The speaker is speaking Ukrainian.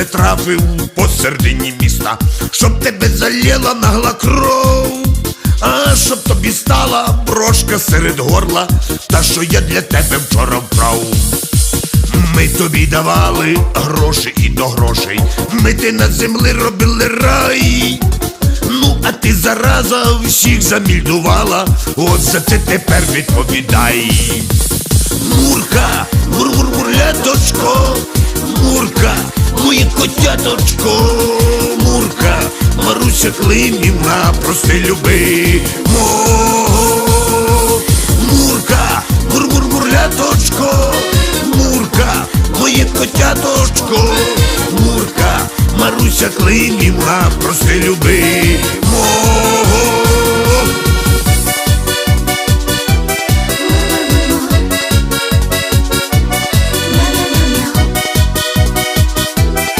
не трапив посередині міста, щоб тебе заліла нагла кров, а щоб тобі стала брошка серед горла, та що я для тебе вчора вправ. Ми тобі давали гроші і до грошей. Ми ти на землі робили рай. Ну, а ти зараза всіх замільдувала. От за це тепер відповідай. Мурка, котяточко, Мурка, Маруся Климівна, прости люби. мого Мурка, мур-мур-мурляточко, Мурка, моє котяточко, Мурка, Маруся Климівна, прости люби.